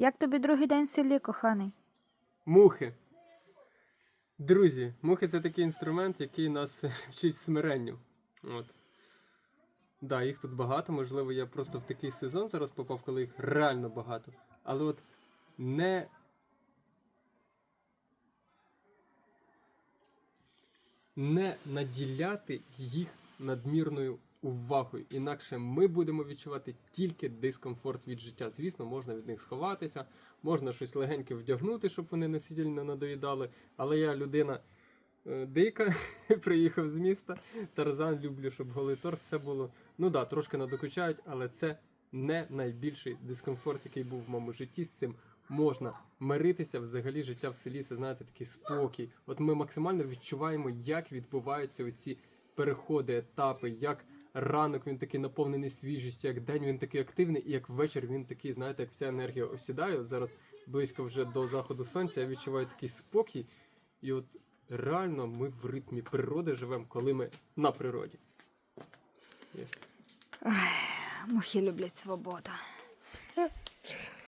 Як тобі другий день в селі, коханий? Мухи. Друзі, мухи це такий інструмент, який нас вчить смиренню. От. Да, їх тут багато. Можливо, я просто в такий сезон зараз попав, коли їх реально багато. Але от не. Не наділяти їх надмірною увагою. Інакше ми будемо відчувати тільки дискомфорт від життя. Звісно, можна від них сховатися, можна щось легеньке вдягнути, щоб вони не сильно надоїдали. Але я людина е, дика, приїхав з міста. Тарзан люблю, щоб голий торг все було. Ну да, трошки надокучають, але це не найбільший дискомфорт, який був в моєму житті. З цим можна миритися. Взагалі життя в селі, це знаєте, такий спокій. От ми максимально відчуваємо, як відбуваються оці переходи, етапи, як ранок він такий наповнений свіжістю, як день він такий активний, і як вечір він такий, знаєте, як вся енергія осідає. Зараз близько вже до заходу сонця, я відчуваю такий спокій. І от реально ми в ритмі природи живемо, коли ми на природі. Мухи люблять свободу.